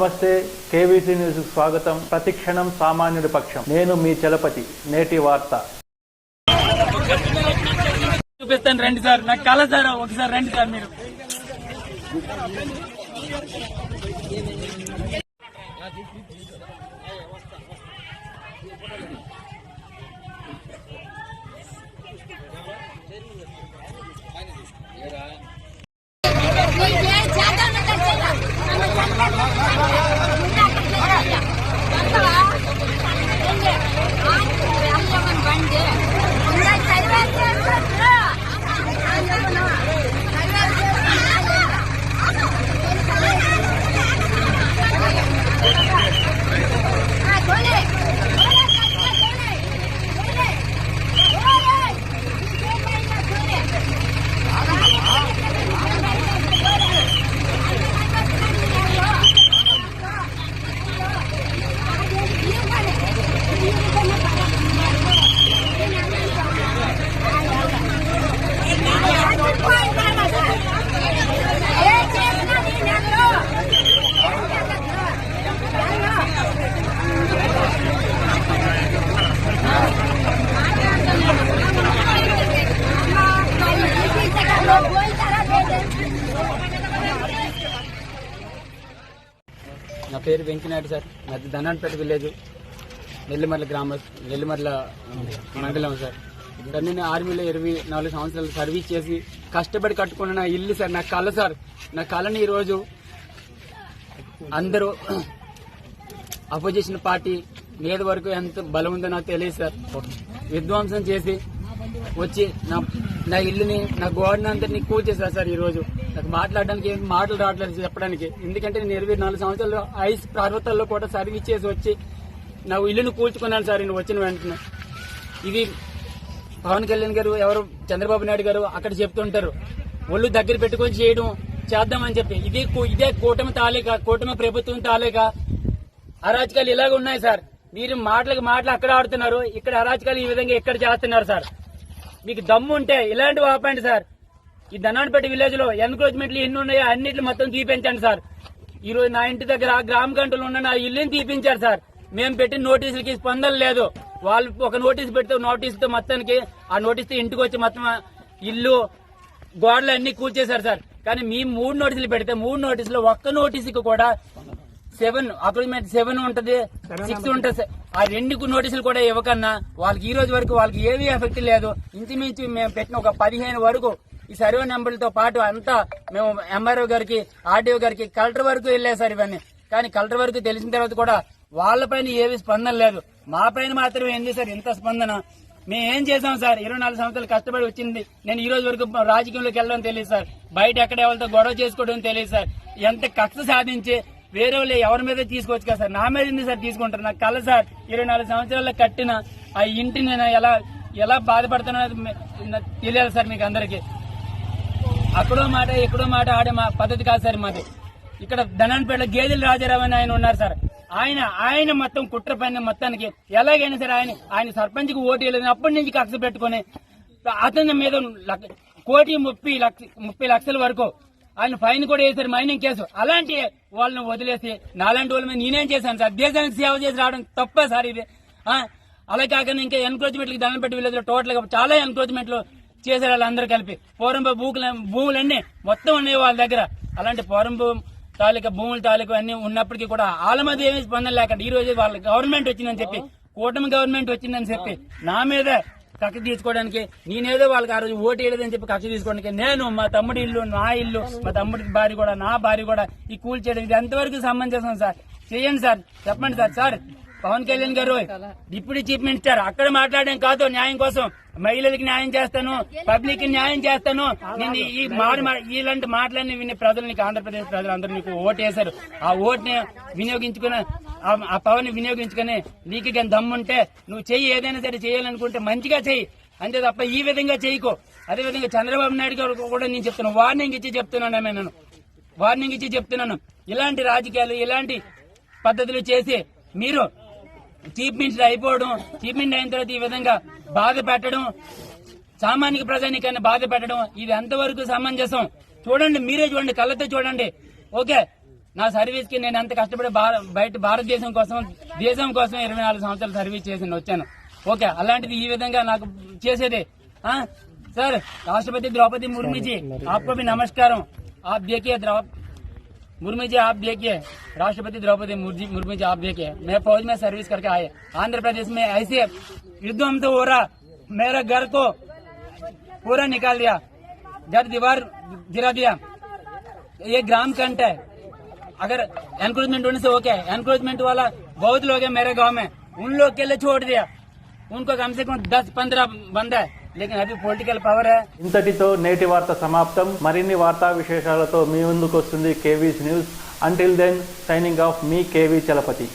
నమస్తే KVC news స్వాగతం. ప్రతిక్షణం సామాన్యుడి పక్షం. నేను మీ చలపతి. నేటి వార్త. చూపిస్తాను రండి సార్. నాకు కళ సార్ ఒకసారి రండి సార్ మీరు. నా పేరు వెంకినాయుడు సార్. నాది ధనాన్పేట విలేజ్ నెల్లిమర్ల గ్రామ నెల్లిమర్ల మండలం సార్. సార్ నేను ఆర్మీలో ఇరవై నాలుగు సంవత్సరాలు సర్వీస్ చేసి కష్టపడి కట్టుకున్న నా ఇల్లు సార్ నా కళ సార్. నా కళని ఈరోజు అందరూ అపోజిషన్ పార్టీ మీద వరకు ఎంత బలం ఉందో నాకు తెలియదు సార్. విధ్వంసం చేసి వచ్చి నా నా ఇల్లుని నా గోడని అంతటిని కూల్చేశారు సార్ ఈ రోజు నాకు మాట్లాడడానికి ఏం మాటలు రావట్లేదు చెప్పడానికి. ఎందుకంటే నేను ఇరవై నాలుగు సంవత్సరాలు ఐస్ పర్వతాల్లో కూడా సర్వీస్ చేసి వచ్చి నా ఇల్లుని కూల్చుకున్నాను సార్ నేను వచ్చిన వెంటనే. ఇది పవన్ కళ్యాణ్ గారు ఎవరు చంద్రబాబు నాయుడు గారు అక్కడ చెప్తుంటారు. ఒళ్ళు దగ్గర పెట్టుకొని చేయడం చేద్దామని చెప్పి. ఇదే కూ- ఇదే కూటమి తాలేక కూటమి ప్రభుత్వం తాలేక అరాచకాలు ఇలాగ ఉన్నాయి సార్. మీరు మాటలకు మాటలు అక్కడ ఆడుతున్నారు. ఇక్కడ అరాచకాలు ఈ విధంగా ఇక్కడ చేస్తున్నారు సార్. మీకు దమ్ము ఉంటే ఇలాంటివి ఆపండి సార్. ఈ దనాడపేట విలేజ్లో ఎన్క్రోచ్మెంట్లు ఎన్ని ఉన్నాయో అన్నిట్లు మొత్తం తీపించండి సార్. ఈ రోజు నా ఇంటి దగ్గర గ్రామ గంటలు ఉన్న నా ఇల్లుని తీపించారు సార్. మేము పెట్టిన నోటీసులకి స్పందన లేదు. వాళ్ళు ఒక నోటీస్ పెడితే నోటీసుతో మొత్తానికి ఆ నోటీస్తో ఇంటికి వచ్చి మొత్తం ఇల్లు గోడలు అన్ని కూల్చేశారు సార్. కానీ మీ మూడు నోటీసులు పెడితే మూడు నోటీసులు ఒక్క నోటీసుకి కూడా సెవెన్ అగ్రిమెంట్ సెవెన్ ఉంటది సిక్స్ ఉంటది. సార్. ఆ రెండు నోటీసులు కూడా ఇవ్వకన్నా వాళ్ళకి ఈ రోజు వరకు వాళ్ళకి ఏమీ ఎఫెక్ట్ లేదు. ఇంచుమించు మేము పెట్టిన ఒక పదిహేను వరకు ఈ సర్వే నెంబర్లతో పాటు అంతా మేము ఎంఆర్ఓ గారికి ఆర్డీఓ గారికి కలెక్టర్ వరకు వెళ్ళాయి సార్ ఇవన్నీ. కానీ కలెక్టర్ వరకు తెలిసిన తర్వాత కూడా వాళ్ళపైన ఏవి స్పందన లేదు. మా పైన మాత్రమే ఏంది సార్ ఇంత స్పందన? మేము ఏం చేసాం సార్? ఇరవై నాలుగు సంవత్సరాలు కష్టపడి వచ్చింది. నేను ఈ రోజు వరకు రాజకీయంలోకి వెళ్ళడం తెలియదు సార్. బయట ఎక్కడ ఎవరితో గొడవ చేసుకోవడం తెలియదు సార్. ఎంత కక్ష సాధించి వేరే వాళ్ళు ఎవరి మీద తీసుకోవచ్చు కదా సార్? నా మీద ఎందుకు సార్ తీసుకుంటారు? నాకు కల సార్ ఇరవై నాలుగు సంవత్సరాలు కట్టిన ఆ ఇంటిని నేను ఎలా ఎలా బాధపడుతున్నా తెలియాలి సార్ మీకు అందరికీ. అక్కడో మాట ఎక్కడో మాట ఆడే మా పద్ధతి కాదు సార్ మాది. ఇక్కడ ధనాన్పేట గేదెల రాజారావు అని ఆయన ఉన్నారు సార్. ఆయన ఆయన మొత్తం కుట్ర పైన మొత్తానికి. ఎలాగైనా సరే ఆయన ఆయన సర్పంచ్కి ఓటు వేయలేదు. అప్పటి నుంచి కక్ష పెట్టుకుని అతని మీద కోటి ముప్పై లక్ష ముప్పై లక్షల వరకు ఆయన ఫైన్ కూడా వేశారు మైనింగ్ కేసు. అలాంటి వాళ్ళని వదిలేసి నాలాంటి వాళ్ళ మీద నేనేం చేశాను సార్? దేశానికి సేవ చేసి రావడం తప్పే సార్ ఇది. అలా కాకుండా ఇంకా ఎన్క్రోచ్మెంట్లకు దండం పెట్టి విలేజ్ టోటల్గా చాలా ఎన్క్రోచ్మెంట్లు చేశారు వాళ్ళందరూ కలిపి. పోరంబ భూములు భూములన్నీ మొత్తం ఉన్నాయి వాళ్ళ దగ్గర. అలాంటి పోరంబు తాలూకా భూముల తాలూకా అన్ని ఉన్నప్పటికీ కూడా వాళ్ళ మీద ఏమీ స్పందన లేకుండా ఈ రోజు వాళ్ళ గవర్నమెంట్ వచ్చిందని చెప్పి కూటమి గవర్నమెంట్ వచ్చిందని చెప్పి నా మీద కక్ష తీసుకోవడానికి నేనేదో వాళ్ళకి ఆ రోజు ఓటు వేయలేదని చెప్పి కక్ష తీసుకోవడానికి నేను మా తమ్ముడి ఇల్లు నా ఇల్లు మా తమ్ముడి భార్య కూడా నా భార్య కూడా ఈ కూల్ చేయడం ఇది ఎంతవరకు సమంజసం సార్? చేయండి సార్ చెప్పండి సార్ సార్. పవన్ కళ్యాణ్ గారు డిప్యూటీ చీఫ్ మినిస్టర్ అక్కడ మాట్లాడడం కాదు న్యాయం కోసం మహిళలకి న్యాయం చేస్తాను పబ్లిక్కి న్యాయం చేస్తాను. నేను ఈ మాట ఇలాంటి మాటలన్నీ విని ప్రజలు నీకు ఆంధ్రప్రదేశ్ ప్రజలందరూ నీకు ఓటు వేశారు ఆ ఓటుని వినియోగించుకుని ఆ- ఆ పవన్ వినియోగించుకుని నీకు కానీ దమ్ముంటే నువ్వు చెయ్యి ఏదైనా సరే చేయాలనుకుంటే మంచిగా చెయ్యి. అంతే తప్ప ఈ విధంగా చేయకు. అదే విధంగా చంద్రబాబు నాయుడు గారు కూడా నేను చెప్తున్నాను వార్నింగ్ ఇచ్చి చెప్తున్నాను నేను. వార్నింగ్ ఇచ్చి చెప్తున్నాను. ఇలాంటి రాజకీయాలు ఇలాంటి పద్ధతులు చేసి మీరు చీఫ్ మినిస్టర్ అయిపోవడం చీఫ్ మినిస్టర్ అయిన తర్వాత ఈ విధంగా బాధ పెట్టడం సామాన్య ప్రజానికైనా బాధ పెట్టడం ఇది ఎంతవరకు సమంజసం? చూడండి మీరే చూడండి కళ్ళతో చూడండి. ఓకే నా సర్వీస్కి నేను ఎంత కష్టపడి బయట భారతదేశం కోసం దేశం కోసం ఇరవై నాలుగు సంవత్సరాలు సర్వీస్ చేసి వచ్చాను. ఓకే అలాంటిది ఈ విధంగా నాకు చేసేది. సార్ రాష్ట్రపతి ద్రౌపది ముర్మిజీ ఆప్కో నమస్కారం. ఆప్ దేకే मुर्मू जी, आप देखिए राष्ट्रपति द्रौपदी मुर्मू जी, आप देखिए मैं फौज में सर्विस करके आए आंध्र प्रदेश में ऐसे युद्धम तो हो रहा। मेरे घर को पूरा निकाल दिया। घर, दीवार गिरा दिया। ये ग्राम कंट है। अगर एनक्रोचमेंट होने से ओके एनक्रोचमेंट वाला बहुत लोग है मेरे गाँव में। उन लोग के लिए छोड़ दिया। उनको कम से कम दस, पंद्रह बंदा है। లేకిన అది పొలిటికల్ పవర్ ఇంతటితో నేటి వార్త సమాప్తం. మరిన్ని వార్తా విశేషాలతో మీ ముందుకు వస్తుంది KV's news. Until then signing off మీ కేవీ చలపతి.